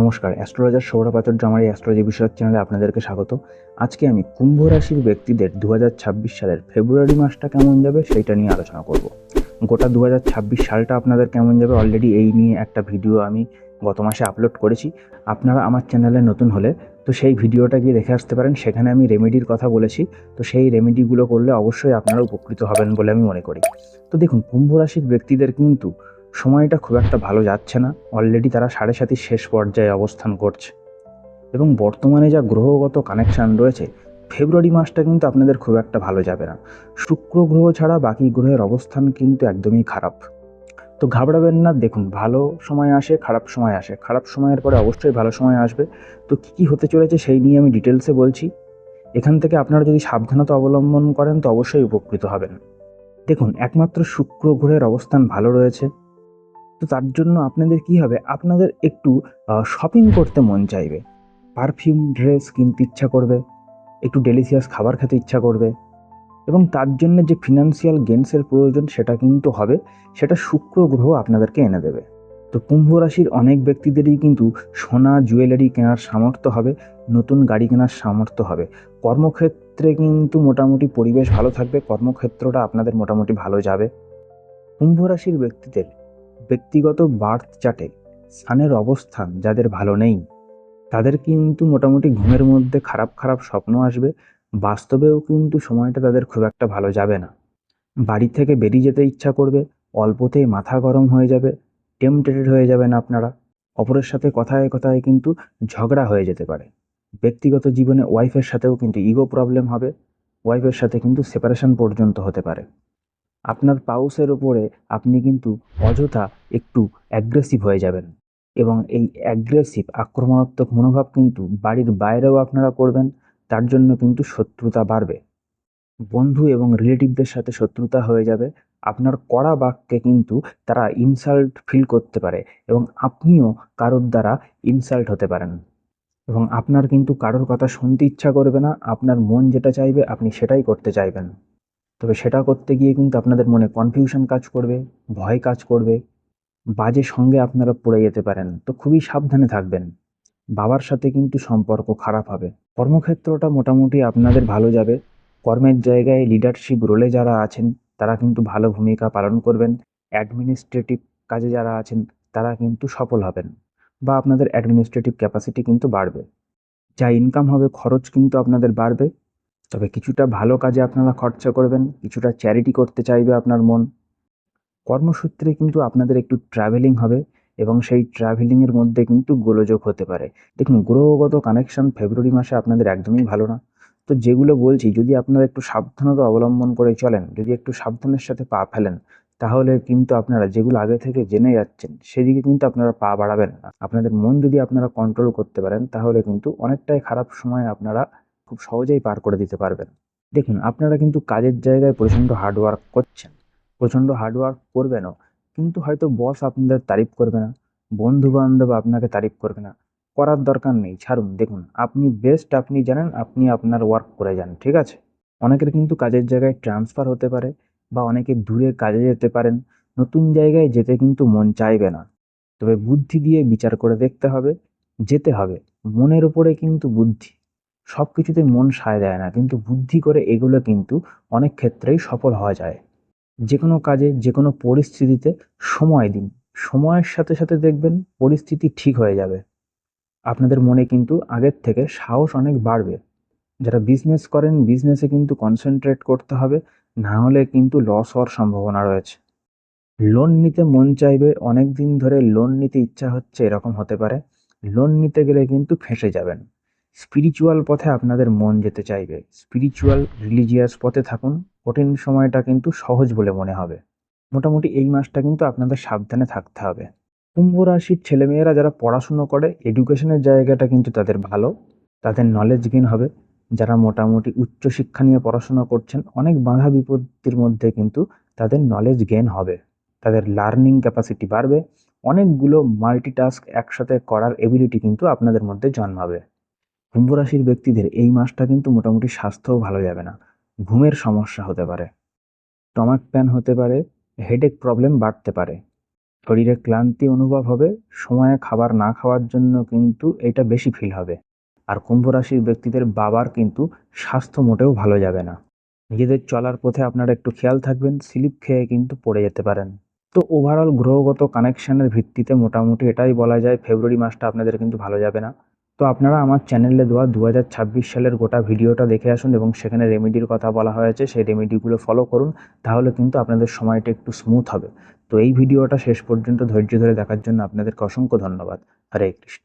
নমস্কার, অ্যাস্ট্রোলজার সৌরপাচার্য আমার এই অ্যাস্ট্রোলজি বিষয়ক চ্যানেলে আপনাদেরকে স্বাগত। আজকে আমি কুম্ভ রাশির ব্যক্তিদের দু হাজার ছাব্বিশ সালের ফেব্রুয়ারি মাসটা কেমন যাবে সেইটা নিয়ে আলোচনা করব। গোটা দু হাজার ছাব্বিশ সালটা আপনাদের কেমন যাবে অলরেডি এই নিয়ে একটা ভিডিও আমি গত মাসে আপলোড করেছি। আপনারা আমার চ্যানেলে নতুন হলে তো সেই ভিডিওটা গিয়ে দেখে আসতে পারেন। সেখানে আমি রেমেডির কথা বলেছি। তো সেই রেমেডিগুলো করলে অবশ্যই আপনারা উপকৃত হবেন বলে আমি মনে করি। তো দেখুন, কুম্ভ রাশির ব্যক্তিদের কিন্তু সময়টা খুব একটা ভালো যাচ্ছে না। অলরেডি তারা সাড়ে সাতির শেষ পর্যায়ে অবস্থান করছে। এবং বর্তমানে যা গ্রহগত কানেকশান রয়েছে ফেব্রুয়ারি মাসটা কিন্তু আপনাদের খুব একটা ভালো যাবে না। শুক্র গ্রহ ছাড়া বাকি গ্রহের অবস্থান কিন্তু একদমই খারাপ। তো ঘাবড়াবেন না, দেখুন, ভালো সময় আসে, খারাপ সময় আসে। খারাপ সময়ের পরে অবশ্যই ভালো সময় আসবে। তো কী কী হতে চলেছে সেই নিয়ে আমি ডিটেলসে বলছি। এখান থেকে আপনারা যদি সাবধানতা অবলম্বন করেন, তো অবশ্যই উপকৃত হবেন। দেখুন, একমাত্র শুক্র গ্রহের অবস্থান ভালো রয়েছে। তো তার জন্য আপনাদের কি হবে? আপনাদের একটু শপিং করতে মন চাইবে। পারফিউম ড্রেস কিনতে ইচ্ছা করবে। একটু ডেলিশিয়াস খাবার খেতে ইচ্ছা করবে। এবং তার জন্য যে ফিনান্সিয়াল গেমসের প্রয়োজন সেটা কিন্তু হবে, সেটা শুক্র গ্রহ আপনাদেরকে এনে দেবে। তো কুম্ভ রাশির অনেক ব্যক্তিদেরই কিন্তু সোনা জুয়েলারি কেনার সামর্থ্য হবে, নতুন গাড়ি কেনার সামর্থ্য হবে। কর্মক্ষেত্রে কিন্তু মোটামুটি পরিবেশ ভালো থাকবে, কর্মক্ষেত্রটা আপনাদের মোটামুটি ভালো যাবে। কুম্ভ রাশির ব্যক্তিদের ব্যক্তিগত বার্থ চার্টে সানের অবস্থান যাদের ভালো নেই, তাদের কিন্তু মোটামুটি ঘুমের মধ্যে খারাপ খারাপ স্বপ্ন আসবে, বাস্তবেও কিন্তু সময়টা তাদের খুব একটা ভালো যাবে না। বাড়ি থেকে বেরিয়ে যেতে ইচ্ছা করবে, অল্পতেই মাথা গরম হয়ে যাবে টেম্পটেটেড হয়ে যাবেন আপনারা। অপরের সাথে কথায় কথায় কিন্তু ঝগড়া হয়ে যেতে পারে। ব্যক্তিগত জীবনে ওয়াইফের সাথেও কিন্তু ইগো প্রবলেম হবে ওয়াইফের সাথে কিন্তু সেপারেশন পর্যন্ত হতে পারে। আপনার পাউসের ওপরে আপনি কিন্তু অযথা একটু অ্যাগ্রেসিভ হয়ে যাবেন। এবং এই অ্যাগ্রেসিভ আক্রমণাত্মক মনোভাব কিন্তু বাড়ির বাইরেও আপনারা করবেন, তার জন্য কিন্তু শত্রুতা বাড়বে। বন্ধু এবং রিলেটিভদের সাথে শত্রুতা হয়ে যাবে, আপনার কড়া বাক্যে কিন্তু তারা ইনসাল্ট ফিল করতে পারে এবং আপনিও কারোর দ্বারা ইনসাল্ট হতে পারেন। এবং আপনার কিন্তু কারোর কথা শুনতে ইচ্ছা করবে না, আপনার মন যেটা চাইবে আপনি সেটাই করতে চাইবেন। তবে সেটা করতে গিয়ে কিন্তু আপনাদের মনে কনফিউশন কাজ করবে, ভয় কাজ করবে, বাজে সঙ্গে আপনারা পড়ে যেতে পারেন। তো খুবই সাবধানে থাকবেন। বাবার সাথে কিন্তু সম্পর্ক খারাপ হবে। কর্মক্ষেত্রটা মোটামুটি আপনাদের ভালো যাবে। কর্মের জায়গায় লিডারশিপ রোলে যারা আছেন, তারা কিন্তু ভালো ভূমিকা পালন করবেন। অ্যাডমিনিস্ট্রেটিভ কাজে যারা আছেন, তারা কিন্তু সফল হবেন বা আপনাদের অ্যাডমিনিস্ট্রেটিভ ক্যাপাসিটি কিন্তু বাড়বে। যা ইনকাম হবে, খরচ কিন্তু আপনাদের বাড়বে। তবে কিছুটা ভালো কাজে আপনারা খরচা করবেন, কিছুটা চ্যারিটি করতে চাইবে আপনার মন। কর্মসূত্রে কিন্তু আপনাদের একটু ট্রাভেলিং হবে এবং সেই ট্রাভেলিংয়ের মধ্যে কিন্তু গোলযোগ হতে পারে। দেখুন, গ্রহগত কানেকশন ফেব্রুয়ারি মাসে আপনাদের একদমই ভালো না। তো যেগুলো বলছি, যদি আপনারা একটু সাবধানতা অবলম্বন করে চলেন, যদি একটু সাবধানের সাথে পা ফেলেন, তাহলে কিন্তু আপনারা যেগুলো আগে থেকে জেনে যাচ্ছেন, সেদিকে কিন্তু আপনারা পা বাড়াবেন না। আপনাদের মন যদি আপনারা কন্ট্রোল করতে পারেন, তাহলে কিন্তু অনেকটাই খারাপ সময় আপনারা খুব সহজেই পার করে দিতে পারবেন। দেখুন, আপনারা কিন্তু কাজের জায়গায় প্রচণ্ড হার্ডওয়ার্ক করছেন। প্রচণ্ড হার্ডওয়ার্ক করবেনও, কিন্তু হয়তো বস আপনাদের তারিফ করবে না বন্ধু বান্ধব আপনাকে তারিফ করবে না। করার দরকার নেই, ছাড়ুন, দেখুন, আপনি বেস্ট আপনি জানেন, আপনি আপনার ওয়ার্ক করে যান, ঠিক আছে? অনেকের কিন্তু কাজের জায়গায় ট্রান্সফার হতে পারে বা অনেকে দূরে কাজে যেতে পারেন, নতুন জায়গায় যেতে কিন্তু মন চাইবে না। তবে বুদ্ধি দিয়ে বিচার করে দেখতে হবে, যেতে হবে। মনের উপরে কিন্তু বুদ্ধি। সব কিছুতে মন সায় দেয় না, কিন্তু বুদ্ধি করে এগুলো কিন্তু অনেক ক্ষেত্রেই সফল হওয়া যায়। যে কোনো কাজে যে কোনো পরিস্থিতিতে সময় দিন। সময়ের সাথে সাথে দেখবেন পরিস্থিতি ঠিক হয়ে যাবে। আপনাদের মনে কিন্তু আগের থেকে সাহস অনেক বাড়বে। যারা বিজনেস করেন বিজনেসে কিন্তু কনসেন্ট্রেট করতে হবে, না হলে কিন্তু লস হওয়ার সম্ভাবনা রয়েছে। লোন নিতে মন চাইবে অনেক দিন ধরে লোন নিতে ইচ্ছা হচ্ছে এরকম হতে পারে। লোন নিতে গেলে কিন্তু ফেঁসে যাবেন। স্পিরিচুয়াল পথে আপনাদের মন যেতে চাইবে। স্পিরিচুয়াল রিলিজিয়াস পথে থাকুন। কঠিন সময়টা কিন্তু সহজ বলে মনে হবে। মোটামুটি এই মাসটা কিন্তু আপনাদের সাবধানে থাকতে হবে। কুম্ভ রাশির ছেলেমেয়েরা যারা পড়াশুনো করে এডুকেশনের জায়গাটা কিন্তু তাদের ভালো। তাদের নলেজ গেন হবে। যারা মোটামুটি উচ্চশিক্ষা নিয়ে পড়াশোনা করছেন, অনেক বাধা বিপত্তির মধ্যে কিন্তু তাদের নলেজ গেন হবে। তাদের লার্নিং ক্যাপাসিটি বাড়বে। অনেকগুলো মাল্টিটাস্ক একসাথে করার এবিলিটি কিন্তু আপনাদের মধ্যে জন্মাবে। কুম্ভ রাশির ব্যক্তিদের এই মাসটা কিন্তু মোটামুটি স্বাস্থ্যও ভালো যাবে না। ঘুমের সমস্যা হতে পারে, স্টমাক প্যান হতে পারে, হেডেক প্রবলেম বাড়তে পারে। শরীরে ক্লান্তি অনুভব হবে, সময়ে খাবার না খাওয়ার জন্য কিন্তু এটা বেশি ফিল হবে। আর কুম্ভ রাশির ব্যক্তিদের বাবার কিন্তু স্বাস্থ্য মোটেও ভালো যাবে না। নিজেদের চলার পথে আপনারা একটু খেয়াল থাকবেন স্লিপ খেয়ে কিন্তু পড়ে যেতে পারেন। তো ওভারঅল গ্রহগত কানেকশনের ভিত্তিতে মোটামুটি এটাই বলা যায় ফেব্রুয়ারি মাসটা আপনাদের কিন্তু ভালো যাবে না। তো আপনারা আমার চ্যানেলে দেওয়া দু হাজার ছাব্বিশ সালের গোটা ভিডিওটা দেখে আসুন এবং সেখানে রেমেডির কথা বলা হয়েছে, সেই রেমেডিগুলো ফলো করুন, তাহলে কিন্তু আপনাদের সময়টা একটু স্মুথ হবে। তো এই ভিডিওটা শেষ পর্যন্ত ধৈর্য ধরে দেখার জন্য আপনাদেরকে অসংখ্য ধন্যবাদ। হরে কৃষ্ণ।